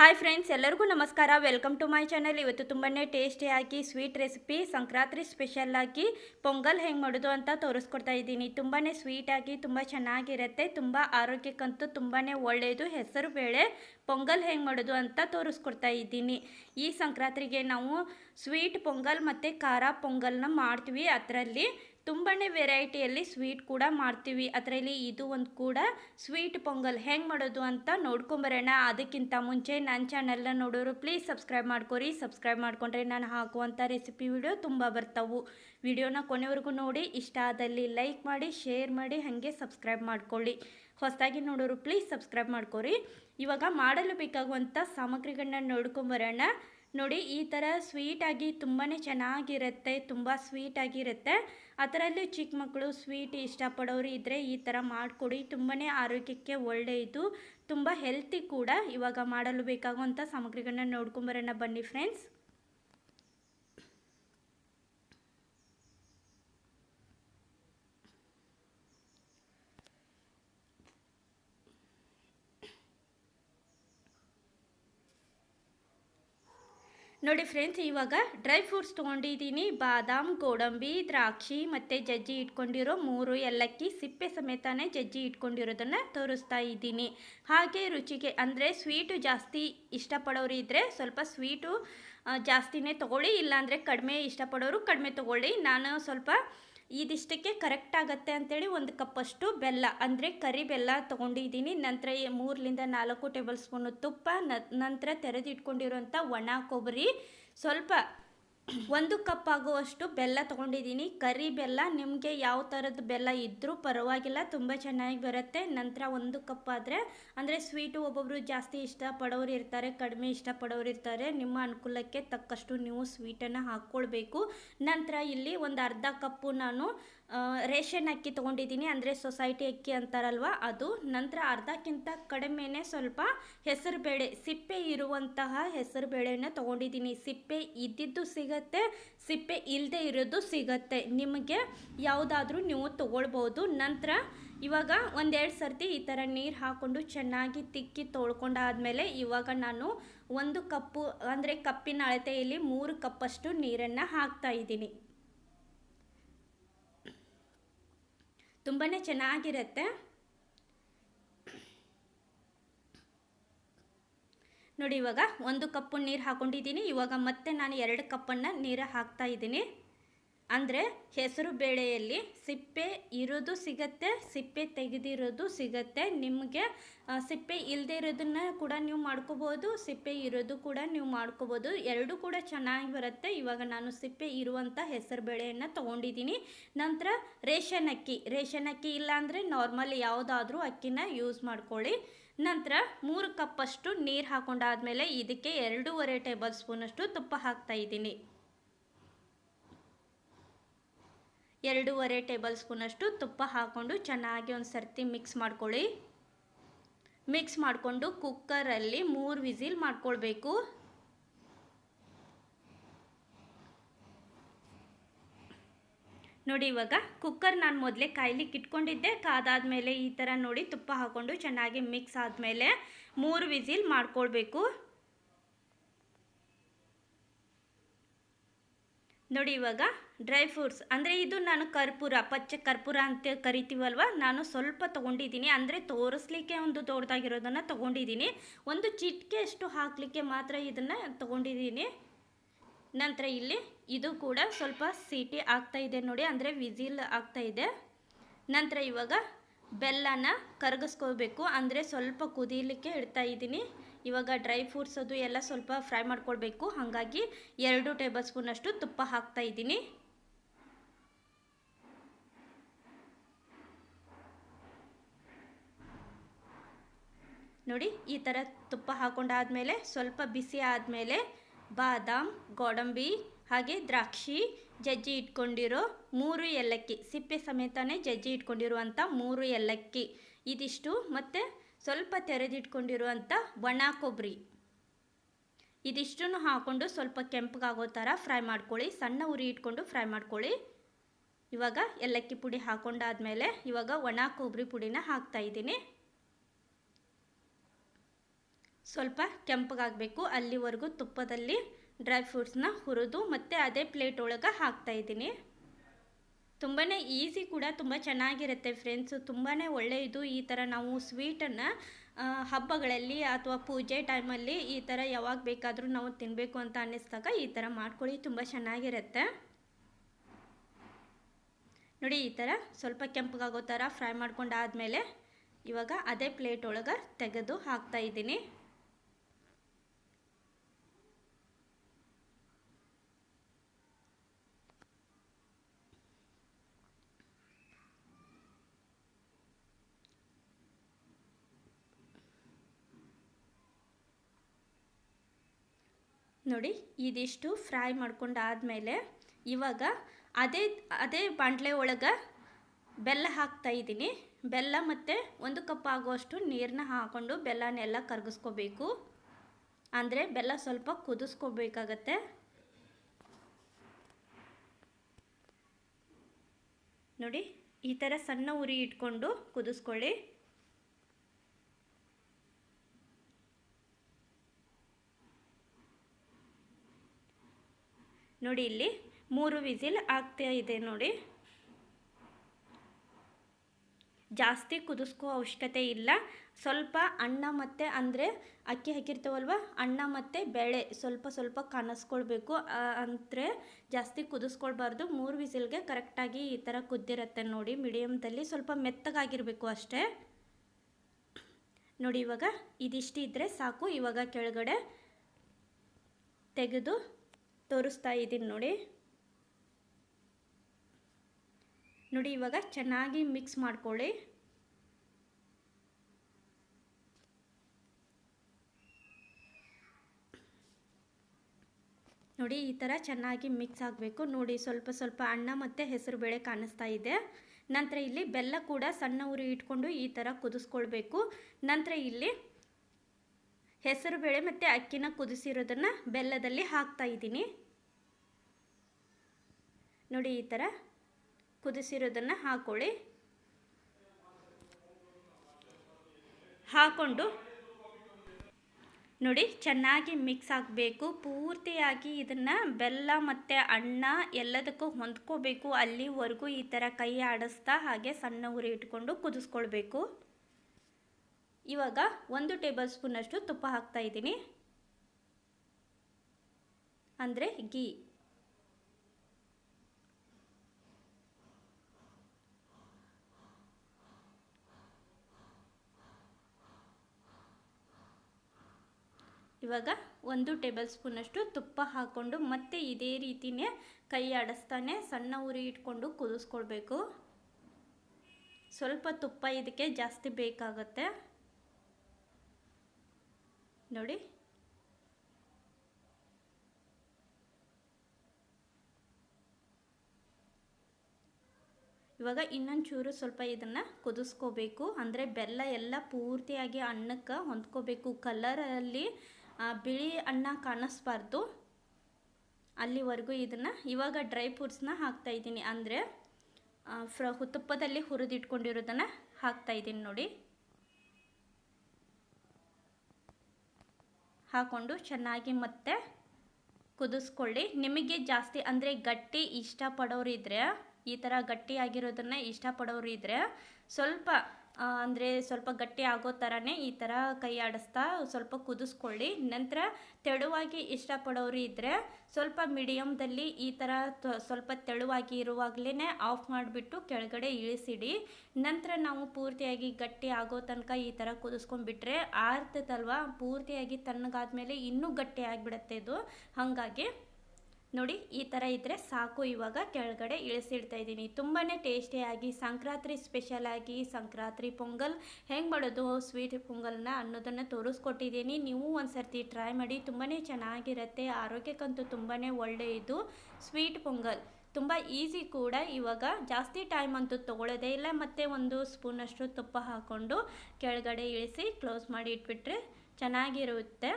Hi friends ಎಲ್ಲರಿಗೂ ನಮಸ್ಕಾರ. Welcome to my channel ಇವತ್ತು ತುಂಬಾ ಟೇಸ್ಟಿಯಾಗಿ ಸ್ವೀಟ್ ರೆಸಿಪಿ ಸಂಕ್ರಾಂತಿ ಸ್ಪೆಷಲ್ ಆಗಿ ಪೊಂಗಲ್ ಹೆಂಗೆ ಮಾಡೋದು ಅಂತ ತೋರಿಸ್ಕೊಡ್ತಾ ಇದ್ದೀನಿ. ತುಂಬಾ ಸ್ವೀಟಾಗಿ ತುಂಬ ಚೆನ್ನಾಗಿರುತ್ತೆ, ತುಂಬ ಆರೋಗ್ಯಕ್ಕಂತೂ ತುಂಬಾ ಒಳ್ಳೆಯದು ಹೆಸರು ಬೇಳೆ, ಪೊಂಗಲ್ ಹೆಂಗೆ ಮಾಡೋದು ಅಂತ ತೋರಿಸ್ಕೊಡ್ತಾ ಇದ್ದೀನಿ. ಈ ಸಂಕ್ರಾಂತಿಗೆ ನಾವು ಸ್ವೀಟ್ ಪೊಂಗಲ್ ಮತ್ತು ಖಾರ ಪೊಂಗಲ್ನ ಮಾಡ್ತೀವಿ ಅದರಲ್ಲಿ. ತುಂಬಾ ವೆರೈಟಿಯಲ್ಲಿ ಸ್ವೀಟ್ ಕೂಡ ಮಾಡ್ತೀವಿ. ಅದರಲ್ಲಿ ಇದು ಒಂದು ಕೂಡ ಸ್ವೀಟ್ ಪೊಂಗಲ್ ಹೆಂಗೆ ಮಾಡೋದು ಅಂತ ನೋಡ್ಕೊಂಬರೋಣ ಅದಕ್ಕಿಂತ ಮುಂಚೆ ನನ್ನ ಚಾನಲ್ನ ನೋಡೋರು ಪ್ಲೀಸ್ ಸಬ್ಸ್ಕ್ರೈಬ್ ಮಾಡ್ಕೊರಿ. ಸಬ್ಸ್ಕ್ರೈಬ್ ಮಾಡ್ಕೊಂಡ್ರೆ ನಾನು ಹಾಕುವಂಥ ರೆಸಿಪಿ ವಿಡಿಯೋ ತುಂಬ ಬರ್ತವು. ವಿಡಿಯೋನ ಕೊನೆವರೆಗೂ ನೋಡಿ. ಇಷ್ಟ ಆದಲ್ಲಿ ಲೈಕ್ ಮಾಡಿ ಶೇರ್ ಮಾಡಿ, ಹಾಗೆ ಸಬ್ಸ್ಕ್ರೈಬ್ ಮಾಡ್ಕೊಳ್ಳಿ. ಹೊಸದಾಗಿ ನೋಡೋರು ಪ್ಲೀಸ್ ಸಬ್ಸ್ಕ್ರೈಬ್ ಮಾಡ್ಕೊರಿ. ಇವಾಗ ಮಾಡಲು ಬೇಕಾಗುವಂಥ ಸಾಮಗ್ರಿಗಳನ್ನ ನೋಡ್ಕೊಂಬರೋಣ ನೋಡಿ, ಈ ಥರ ಸ್ವೀಟಾಗಿ ತುಂಬಾ ಚೆನ್ನಾಗಿರುತ್ತೆ, ತುಂಬ ಸ್ವೀಟಾಗಿರುತ್ತೆ ಅದರಲ್ಲಿ ಚಿಕ್ಕ ಮಕ್ಕಳು ಸ್ವೀಟ್ ಇಷ್ಟಪಡೋರು ಇದ್ದರೆ ಈ ಥರ ಮಾಡಿಕೊಡಿ. ತುಂಬಾ ಆರೋಗ್ಯಕ್ಕೆ ಒಳ್ಳೆಯದು ತುಂಬ ಹೆಲ್ತಿ ಕೂಡ ಇವಾಗ ಮಾಡಲು ಬೇಕಾಗುವಂಥ ಸಾಮಗ್ರಿಗಳನ್ನ ನೋಡ್ಕೊಂಬರೋಣ ಬನ್ನಿ ಫ್ರೆಂಡ್ಸ್ ನೋಡಿ ಫ್ರೆಂಡ್ಸ್, ಇವಾಗ ಡ್ರೈ ಫ್ರೂಟ್ಸ್ ತೊಗೊಂಡಿದ್ದೀನಿ. ಬಾದಾಮ್, ಗೋಡಂಬಿ, ದ್ರಾಕ್ಷಿ ಮತ್ತು ಜಜ್ಜಿ ಇಟ್ಕೊಂಡಿರೋ ಮೂರು ಏಲಕ್ಕಿ ಸಿಪ್ಪೆ ಸಮೇತನೇ ಜಜ್ಜಿ ಇಟ್ಕೊಂಡಿರೋದನ್ನು ತೋರಿಸ್ತಾ ಇದ್ದೀನಿ. ಹಾಗೆ ರುಚಿಗೆ ಅಂದರೆ ಸ್ವೀಟು ಜಾಸ್ತಿ ಇಷ್ಟಪಡೋರು ಇದ್ದರೆ ಸ್ವಲ್ಪ ಸ್ವೀಟು ಜಾಸ್ತಿನೇ ತೊಗೊಳ್ಳಿ. ಇಲ್ಲಾಂದರೆ ಕಡಿಮೆ ಇಷ್ಟಪಡೋರು ಕಡಿಮೆ ತೊಗೊಳ್ಳಿ. ನಾನು ಸ್ವಲ್ಪ ಇದಿಷ್ಟಕ್ಕೆ ಕರೆಕ್ಟ್ ಆಗುತ್ತೆ ಅಂತೇಳಿ ಒಂದು ಕಪ್ಪಷ್ಟು ಬೆಲ್ಲ, ಅಂದರೆ ಕರಿ ಬೆಲ್ಲ ತೊಗೊಂಡಿದ್ದೀನಿ. ನಂತರ ಮೂರರಿಂದ ನಾಲ್ಕು ಟೇಬಲ್ ಸ್ಪೂನು ತುಪ್ಪ ನಂತರ ತೆರೆದಿಟ್ಕೊಂಡಿರುವಂಥ ಒಣ ಕೊಬ್ಬರಿ. ಸ್ವಲ್ಪ ಒಂದು ಕಪ್ ಆಗುವಷ್ಟು ಬೆಲ್ಲ ತೊಗೊಂಡಿದ್ದೀನಿ. ಕರಿ ಬೆಲ್ಲ, ನಿಮಗೆ ಯಾವ ಥರದ ಬೆಲ್ಲ ಇದ್ದರೂ ಪರವಾಗಿಲ್ಲ, ತುಂಬ ಚೆನ್ನಾಗಿ ಬರುತ್ತೆ. ನಂತರ ಒಂದು ಕಪ್ ಆದರೆ, ಅಂದರೆ ಸ್ವೀಟು ಒಬ್ಬೊಬ್ಬರು ಜಾಸ್ತಿ ಇಷ್ಟಪಡೋರು ಇರ್ತಾರೆ, ಕಡಿಮೆ ಇಷ್ಟಪಡೋರು ಇರ್ತಾರೆ. ನಿಮ್ಮ ಅನುಕೂಲಕ್ಕೆ ತಕ್ಕಷ್ಟು ನೀವು ಸ್ವೀಟನ್ನು ಹಾಕ್ಕೊಳ್ಬೇಕು ನಂತರ ಇಲ್ಲಿ ಒಂದು ಅರ್ಧ ಕಪ್ಪು ನಾನು ರೇಷನ್ ಅಕ್ಕಿ ತೊಗೊಂಡಿದ್ದೀನಿ, ಅಂದರೆ ಸೊಸೈಟಿ ಅಕ್ಕಿ ಅಂತಾರಲ್ವ, ಅದು ನಂತರ ಅರ್ಧಕ್ಕಿಂತ ಕಡಿಮೆನೇ ಸ್ವಲ್ಪ ಹೆಸರು ಬೇಳೆ ಸಿಪ್ಪೆ ಇರುವಂತಹ ಹೆಸರು ಬೇಳೆನ ತೊಗೊಂಡಿದ್ದೀನಿ. ಸಿಪ್ಪೆ ಇದ್ದಿದ್ದು ಸಿಗತ್ತೆ, ಸಿಪ್ಪೆ ಇಲ್ಲದೆ ಇರೋದು ಸಿಗತ್ತೆ. ನಿಮಗೆ ಯಾವುದಾದ್ರೂ ನೀವು ತೊಗೊಳ್ಬೋದು. ನಂತರ ಇವಾಗ ಒಂದೆರಡು ಸರ್ತಿ ಈ ಥರ ನೀರು ಹಾಕ್ಕೊಂಡು ಚೆನ್ನಾಗಿ ತಿಕ್ಕಿ ತೊಳ್ಕೊಂಡಾದಮೇಲೆ ಇವಾಗ ನಾನು ಒಂದು ಕಪ್ಪು, ಅಂದರೆ ಕಪ್ಪಿನ ಅಳತೆಯಲ್ಲಿ ಮೂರು ಕಪ್ಪಷ್ಟು ನೀರನ್ನು ಹಾಕ್ತಾ ಇದ್ದೀನಿ. ತುಂಬಾ ಚೆನ್ನಾಗಿರುತ್ತೆ. ನೋಡಿ ಇವಾಗ ಒಂದು ಕಪ್ಪು ನೀರು ಹಾಕ್ಕೊಂಡಿದ್ದೀನಿ ಇವಾಗ ಮತ್ತೆ ನಾನು ಎರಡು ಕಪ್ಪನ್ನು ನೀರು ಹಾಕ್ತಾ ಇದ್ದೀನಿ. ಅಂದರೆ ಹೆಸರು ಬೇಳೆಯಲ್ಲಿ ಸಿಪ್ಪೆ ಇರೋದು ಸಿಗತ್ತೆ, ಸಿಪ್ಪೆ ತೆಗೆದಿರೋದು ಸಿಗತ್ತೆ. ನಿಮಗೆ ಸಿಪ್ಪೆ ಇಲ್ಲದೆ ಇರೋದನ್ನ ಕೂಡ ನೀವು ಮಾಡ್ಕೋಬೋದು, ಸಿಪ್ಪೆ ಇರೋದು ಕೂಡ ನೀವು ಮಾಡ್ಕೋಬೋದು. ಎರಡೂ ಕೂಡ ಚೆನ್ನಾಗಿ ಬರುತ್ತೆ. ಇವಾಗ ನಾನು ಸಿಪ್ಪೆ ಇರುವಂಥ ಹೆಸರು ಬೇಳೆಯನ್ನು ತೊಗೊಂಡಿದ್ದೀನಿ. ನಂತರ ರೇಷನ್ ಅಕ್ಕಿ. ರೇಷನ್ ಅಕ್ಕಿ ಇಲ್ಲಾಂದರೆ ನಾರ್ಮಲ್ ಯಾವುದಾದ್ರೂ ಅಕ್ಕಿನ ಯೂಸ್ ಮಾಡ್ಕೊಳ್ಳಿ. ನಂತರ ಮೂರು ಕಪ್ಪಷ್ಟು ನೀರು ಹಾಕೊಂಡಾದ್ಮೇಲೆ ಇದಕ್ಕೆ ಎರಡೂವರೆ ಟೇಬಲ್ ಸ್ಪೂನಷ್ಟು ತುಪ್ಪ ಹಾಕ್ತಾ ಇದ್ದೀನಿ. ಎರಡೂವರೆ ಟೇಬಲ್ ಸ್ಪೂನಷ್ಟು ತುಪ್ಪ ಹಾಕ್ಕೊಂಡು ಚೆನ್ನಾಗಿ ಒಂದು ಸರ್ತಿ ಮಿಕ್ಸ್ ಮಾಡ್ಕೊಳ್ಳಿ. ಮಿಕ್ಸ್ ಮಾಡಿಕೊಂಡು ಕುಕ್ಕರಲ್ಲಿ ಮೂರು ವಿಸಿಲ್ ಮಾಡ್ಕೊಳ್ಬೇಕು. ನೋಡಿ ಇವಾಗ ಕುಕ್ಕರ್ ನಾನು ಮೊದಲೇ ಕಾಯ್ಲಿಕ್ಕೆ ಇಟ್ಕೊಂಡಿದ್ದೆ ಕಾದಾದ್ಮೇಲೆ ಈ ಥರ ನೋಡಿ ತುಪ್ಪ ಹಾಕ್ಕೊಂಡು ಚೆನ್ನಾಗಿ ಮಿಕ್ಸ್ ಆದಮೇಲೆ ಮೂರು ವಿಸಿಲ್ ಮಾಡ್ಕೊಳ್ಬೇಕು. ನೋಡಿ ಇವಾಗ ಡ್ರೈ ಫ್ರೂಟ್ಸ್. ಅಂದರೆ ಇದು ನಾನು ಕರ್ಪೂರ, ಪಚ್ಚೆ ಕರ್ಪೂರ ಅಂತ ಕರಿತೀವಲ್ವ? ನಾನು ಸ್ವಲ್ಪ ತೊಗೊಂಡಿದ್ದೀನಿ. ಅಂದರೆ ತೋರಿಸ್ಲಿಕ್ಕೆ ಒಂದು ದೊಡ್ಡದಾಗಿರೋದನ್ನು ತೊಗೊಂಡಿದ್ದೀನಿ. ಒಂದು ಚಿಟಿಕೆ ಅಷ್ಟು ಹಾಕಲಿಕ್ಕೆ ಮಾತ್ರ ಇದನ್ನು ತೊಗೊಂಡಿದ್ದೀನಿ. ನಂತರ ಇಲ್ಲಿ ಇದು ಕೂಡ ಸ್ವಲ್ಪ ಸೀಟಿ ಆಗ್ತಾ ಇದೆ ನೋಡಿ. ಅಂದರೆ ವಿಸಿಲ್ ಆಗ್ತಾ ಇದೆ. ನಂತರ ಇವಾಗ ಬೆಲ್ಲನ ಕರಗಿಸ್ಕೋಬೇಕು ಅಂದರೆ ಸ್ವಲ್ಪ ಕುದೀಲಿಕ್ಕೆ ಇಡ್ತಾ ಇದ್ದೀನಿ. ಇವಾಗ ಡ್ರೈ ಫ್ರೂಟ್ಸ್ ಅದು ಎಲ್ಲ ಸ್ವಲ್ಪ ಫ್ರೈ ಮಾಡ್ಕೊಳ್ಬೇಕು. ಹಾಗಾಗಿ ಎರಡು ಟೇಬಲ್ ಸ್ಪೂನಷ್ಟು ತುಪ್ಪ ಹಾಕ್ತಾ ಇದ್ದೀನಿ. ನೋಡಿ, ಈ ಥರ ತುಪ್ಪ ಹಾಕೊಂಡಾದಮೇಲೆ ಸ್ವಲ್ಪ ಬಿಸಿ ಆದಮೇಲೆ ಬಾದಾಮ್, ಗೋಡಂಬಿ, ಹಾಗೆ ದ್ರಾಕ್ಷಿ, ಜಜ್ಜಿ ಇಟ್ಕೊಂಡಿರೋ ಮೂರು ಏಲಕ್ಕಿ, ಸಿಪ್ಪೆ ಸಮೇತನೇ ಜಜ್ಜಿ ಇಟ್ಕೊಂಡಿರುವಂಥ ಮೂರು ಏಲಕ್ಕಿ ಇದಿಷ್ಟು. ಮತ್ತು ಸ್ವಲ್ಪ ತೆರೆದಿಟ್ಕೊಂಡಿರುವಂಥ ಒಣ ಕೊಬ್ಬರಿ. ಇದಿಷ್ಟನ್ನು ಹಾಕ್ಕೊಂಡು ಸ್ವಲ್ಪ ಕೆಂಪಗಾಗೋ ಥರ ಫ್ರೈ ಮಾಡ್ಕೊಳ್ಳಿ. ಸಣ್ಣ ಉರಿ ಇಟ್ಕೊಂಡು ಫ್ರೈ ಮಾಡ್ಕೊಳ್ಳಿ. ಇವಾಗ ಏಲಕ್ಕಿ ಪುಡಿ ಹಾಕೊಂಡಾದ್ಮೇಲೆ ಇವಾಗ ಒಣ ಕೊಬ್ಬರಿ ಪುಡಿನ ಹಾಕ್ತಾ ಇದ್ದೀನಿ. ಸ್ವಲ್ಪ ಕೆಂಪಗಾಗಬೇಕು. ಅಲ್ಲಿವರೆಗೂ ತುಪ್ಪದಲ್ಲಿ ಡ್ರೈ ಫ್ರೂಟ್ಸ್ನ ಹುರಿದು ಮತ್ತು ಅದೇ ಪ್ಲೇಟ್ ಒಳಗೆ ಹಾಕ್ತಾಯಿದ್ದೀನಿ ತುಂಬಾ ಈಸಿ ಕೂಡ ತುಂಬ ಚೆನ್ನಾಗಿರುತ್ತೆ ಫ್ರೆಂಡ್ಸು ತುಂಬಾ ಒಳ್ಳೆಯದು ಈ ಥರ ನಾವು ಸ್ವೀಟನ್ನು ಹಬ್ಬಗಳಲ್ಲಿ ಅಥವಾ ಪೂಜೆ ಟೈಮಲ್ಲಿ ಈ ಥರ ಯಾವಾಗ ಬೇಕಾದರೂ ನಾವು ತಿನ್ನಬೇಕು ಅಂತ ಅನ್ನಿಸ್ದಾಗ ಈ ಥರ ಮಾಡ್ಕೊಳ್ಳಿ, ತುಂಬ ಚೆನ್ನಾಗಿರುತ್ತೆ. ನೋಡಿ ಈ ಥರ ಸ್ವಲ್ಪ ಕೆಂಪಗಾಗೋ ಥರ ಫ್ರೈ ಮಾಡ್ಕೊಂಡಾದಮೇಲೆ ಇವಾಗ ಅದೇ ಪ್ಲೇಟ್ ಒಳಗೆ ತೆಗೆದು ಹಾಕ್ತಾ ಇದ್ದೀನಿ. ನೋಡಿ, ಇದಿಷ್ಟು ಫ್ರೈ ಮಾಡ್ಕೊಂಡಾದಮೇಲೆ ಇವಾಗ ಅದೇ ಅದೇ ಬಾಂಡ್ಲೆ ಒಳಗೆ ಬೆಲ್ಲ ಹಾಕ್ತಾ ಇದ್ದೀನಿ. ಬೆಲ್ಲ ಮತ್ತು ಒಂದು ಕಪ್ ಆಗುವಷ್ಟು ನೀರನ್ನ ಹಾಕ್ಕೊಂಡು ಬೆಲ್ಲನೆಲ್ಲ ಕರಗಿಸ್ಕೋಬೇಕು. ಅಂದರೆ ಬೆಲ್ಲ ಸ್ವಲ್ಪ ಕುದಿಸ್ಕೋಬೇಕಾಗತ್ತೆ. ನೋಡಿ, ಈ ಥರ ಸಣ್ಣ ಉರಿ ಇಟ್ಕೊಂಡು ಕುದಿಸ್ಕೊಳ್ಳಿ. ನೋಡಿ ಇಲ್ಲಿ ಮೂರು ವಿಸಿಲ್ ಆಗ್ತಾ ಇದೆ ನೋಡಿ. ಜಾಸ್ತಿ ಕುದಿಸ್ಕೋ ಅವಶ್ಯಕತೆ ಇಲ್ಲ. ಸ್ವಲ್ಪ ಅನ್ನ ಮತ್ತು ಅಂದರೆ ಅಕ್ಕಿ ಹಾಕಿರ್ತೀವಲ್ವ ಅನ್ನ ಮತ್ತು ಬೇಳೆ ಸ್ವಲ್ಪ ಸ್ವಲ್ಪ ಕಾಣಿಸ್ಕೊಳ್ಬೇಕು. ಅಂದರೆ ಜಾಸ್ತಿ ಕುದಿಸ್ಕೊಳ್ಬಾರ್ದು. ಮೂರು ವಿಸಿಲ್ಗೆ ಕರೆಕ್ಟಾಗಿ ಈ ಥರ ಕುದ್ದಿರತ್ತೆ ನೋಡಿ. ಮೀಡಿಯಮ್ದಲ್ಲಿ ಸ್ವಲ್ಪ ಮೆತ್ತಗಾಗಿರಬೇಕು ಅಷ್ಟೇ. ನೋಡಿ ಇವಾಗ ಇದಿಷ್ಟು ಇದ್ದರೆ ಸಾಕು. ಇವಾಗ ಕೆಳಗಡೆ ತೆಗೆದು ತೋರಿಸ್ತಾ ಇದ್ದೀನಿ ನೋಡಿ. ನೋಡಿ, ಇವಾಗ ಚೆನ್ನಾಗಿ ಮಿಕ್ಸ್ ಮಾಡ್ಕೊಳ್ಳಿ. ನೋಡಿ, ಈ ಥರ ಚೆನ್ನಾಗಿ ಮಿಕ್ಸ್ ಆಗಬೇಕು. ನೋಡಿ, ಸ್ವಲ್ಪ ಸ್ವಲ್ಪ ಅನ್ನ ಮತ್ತು ಹೆಸರು ಬೇಳೆ ಕಾಣಿಸ್ತಾ ಇದೆ. ನಂತರ ಇಲ್ಲಿ ಬೆಲ್ಲ ಕೂಡ ಸಣ್ಣ ಉರಿ ಇಟ್ಕೊಂಡು ಈ ಥರ ಕುದಿಸ್ಕೊಳ್ಬೇಕು. ನಂತರ ಇಲ್ಲಿ ಹೆಸರು ಬೇಳೆ ಮತ್ತು ಅಕ್ಕಿನ ಕುದಿಸಿರೋದನ್ನು ಬೆಲ್ಲದಲ್ಲಿ ಹಾಕ್ತಾ ಇದ್ದೀನಿ. ನೋಡಿ ಈ ಥರ ಕುದಿಸಿರೋದನ್ನು ಹಾಕೊಳ್ಳಿ. ಹಾಕೊಂಡು ನೋಡಿ ಚೆನ್ನಾಗಿ ಮಿಕ್ಸ್ ಆಗಬೇಕು. ಪೂರ್ತಿಯಾಗಿ ಇದನ್ನು ಬೆಲ್ಲ ಮತ್ತು ಅನ್ನ ಎಲ್ಲದಕ್ಕೂ ಹೊಂದ್ಕೋಬೇಕು. ಅಲ್ಲಿವರೆಗೂ ಈ ಥರ ಕೈ ಆಡಿಸ್ತಾ ಹಾಗೆ ಸಣ್ಣ ಉರಿ ಇಟ್ಕೊಂಡು ಕುದಿಸ್ಕೊಳ್ಬೇಕು. ಇವಾಗ ಒಂದು ಟೇಬಲ್ ಸ್ಪೂನಷ್ಟು ತುಪ್ಪ ಹಾಕ್ತಾ ಇದ್ದೀನಿ. ಅಂದರೆ ಗೀ ಇವಾಗ ಒಂದು ಟೇಬಲ್ ಸ್ಪೂನಷ್ಟು ತುಪ್ಪ ಹಾಕ್ಕೊಂಡು ಮತ್ತೆ ಇದೇ ರೀತಿನೇ ಕೈ ಆಡಿಸ್ತಾನೆ, ಸಣ್ಣ ಉರಿ ಇಟ್ಕೊಂಡು ಕುದಿಸ್ಕೊಳ್ಬೇಕು. ಸ್ವಲ್ಪ ತುಪ್ಪ ಇದಕ್ಕೆ ಜಾಸ್ತಿ ಬೇಕಾಗುತ್ತೆ. ನೋಡಿ. ಇವಾಗ ಇನ್ನೊಂದು ಚೂರು ಸ್ವಲ್ಪ ಇದನ್ನು ಕುದಿಸ್ಕೋಬೇಕು. ಅಂದರೆ ಬೆಲ್ಲ ಎಲ್ಲ ಪೂರ್ತಿಯಾಗಿ ಅನ್ನಕ್ಕೆ ಹೊಂದ್ಕೋಬೇಕು. ಕಲರಲ್ಲಿ ಬಿಳಿ ಅನ್ನ ಕಾಣಿಸ್ಬಾರ್ದು. ಅಲ್ಲಿವರೆಗೂ ಇದನ್ನು ಇವಾಗ ಡ್ರೈ ಫ್ರೂಟ್ಸ್ನ ಹಾಕ್ತಾಯಿದ್ದೀನಿ ಅಂದರೆ ಫ್ರ ತುಪ್ಪದಲ್ಲಿ ಹುರಿದಿಟ್ಕೊಂಡಿರೋದನ್ನು ಹಾಕ್ತಾಯಿದ್ದೀನಿ ನೋಡಿ. ಹಾಕ್ಕೊಂಡು ಚೆನ್ನಾಗಿ ಮತ್ತೆ ಕುದಿಸ್ಕೊಳ್ಳಿ. ನಿಮಗೆ ಜಾಸ್ತಿ ಅಂದರೆ ಗಟ್ಟಿ ಇಷ್ಟಪಡೋರು ಇದ್ದರೆ ಈ ಥರ ಗಟ್ಟಿಯಾಗಿರೋದನ್ನು ಇಷ್ಟಪಡೋರು ಇದ್ದರೆ ಸ್ವಲ್ಪ ಅಂದರೆ ಸ್ವಲ್ಪ ಗಟ್ಟಿ ಆಗೋ ಥರನೇ ಈ ಥರ ಕೈ ಆಡಿಸ್ತಾ ಸ್ವಲ್ಪ ಕುದಿಸ್ಕೊಳ್ಳಿ. ನಂತರ ತೆಳುವಾಗಿ ಇಷ್ಟಪಡೋರು ಇದ್ದರೆ ಸ್ವಲ್ಪ ಮೀಡಿಯಮ್ದಲ್ಲಿ ಈ ಥರ ಸ್ವಲ್ಪ ತೆಳುವಾಗಿ ಇರುವಾಗಲೇ ಆಫ್ ಮಾಡಿಬಿಟ್ಟು ಕೆಳಗಡೆ ಇಳಿಸಿಡಿ. ನಂತರ ನಾವು ಪೂರ್ತಿಯಾಗಿ ಗಟ್ಟಿ ಆಗೋ ತನಕ ಈ ಥರ ಕುದಿಸ್ಕೊಂಡ್ಬಿಟ್ರೆ ಆರ್ತದಲ್ವ ಪೂರ್ತಿಯಾಗಿ ತಣ್ಣಗಾದ ಮೇಲೆ ಇನ್ನೂ ಗಟ್ಟಿ ಆಗಿಬಿಡತ್ತೆ ಇದು. ಹಾಗಾಗಿ ನೋಡಿ, ಈ ಥರ ಇದ್ದರೆ ಸಾಕು. ಇವಾಗ ಕೆಳಗಡೆ ಇಳಿಸಿಡ್ತಾ ಇದ್ದೀನಿ. ತುಂಬಾ ಟೇಸ್ಟಿಯಾಗಿ ಸಂಕ್ರಾಂತಿ ಸ್ಪೆಷಲಾಗಿ ಸಂಕ್ರಾಂತಿ ಪೊಂಗಲ್ ಹೆಂಗೆ ಮಾಡೋದು ಸ್ವೀಟ್ ಪೊಂಗಲ್ನ ಅನ್ನೋದನ್ನು ತೋರಿಸ್ಕೊಟ್ಟಿದ್ದೀನಿ. ನೀವು ಒಂದು ಸರ್ತಿ ಟ್ರೈ ಮಾಡಿ ತುಂಬಾ ಚೆನ್ನಾಗಿರುತ್ತೆ. ಆರೋಗ್ಯಕ್ಕಂತೂ ತುಂಬಾ ಒಳ್ಳೆಯದು ಸ್ವೀಟ್ ಪೊಂಗಲ್. ತುಂಬ ಈಸಿ ಕೂಡ. ಇವಾಗ ಜಾಸ್ತಿ ಟೈಮ್ ಅಂತೂ ತೊಗೊಳ್ಳೋದೇ ಇಲ್ಲ. ಮತ್ತು ಒಂದು ಸ್ಪೂನಷ್ಟು ತುಪ್ಪ ಹಾಕ್ಕೊಂಡು ಕೆಳಗಡೆ ಇಳಿಸಿ ಕ್ಲೋಸ್ ಮಾಡಿ ಇಟ್ಬಿಟ್ರೆ ಚೆನ್ನಾಗಿರುತ್ತೆ.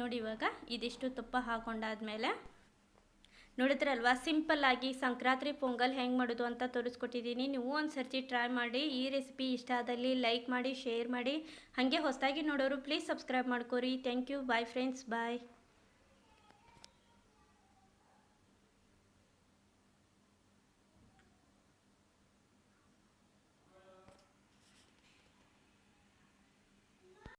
ನೋಡಿ ಇವಾಗ ಇದಿಷ್ಟು ತುಪ್ಪ ಹಾಕೊಂಡಾದ್ಮೇಲೆ. ನೋಡಿದ್ರಲ್ವಾ, ಸಿಂಪಲ್ ಆಗಿ ಸಂಕ್ರಾಂತಿ ಪೊಂಗಲ್ ಹೆಂಗೆ ಮಾಡೋದು ಅಂತ ತೋರಿಸ್ಕೊಟ್ಟಿದ್ದೀನಿ. ನೀವು ಒಂದು ಸರ್ತಿ ಟ್ರೈ ಮಾಡಿ, ಈ ರೆಸಿಪಿ ಇಷ್ಟ ಆದಲ್ಲಿ ಲೈಕ್ ಮಾಡಿ, ಶೇರ್ ಮಾಡಿ. ಹಾಗೆ ಹೊಸದಾಗಿ ನೋಡೋರು ಪ್ಲೀಸ್ ಸಬ್ಸ್ಕ್ರೈಬ್ ಮಾಡ್ಕೊರಿ. Thank you. Bye friends. Bye.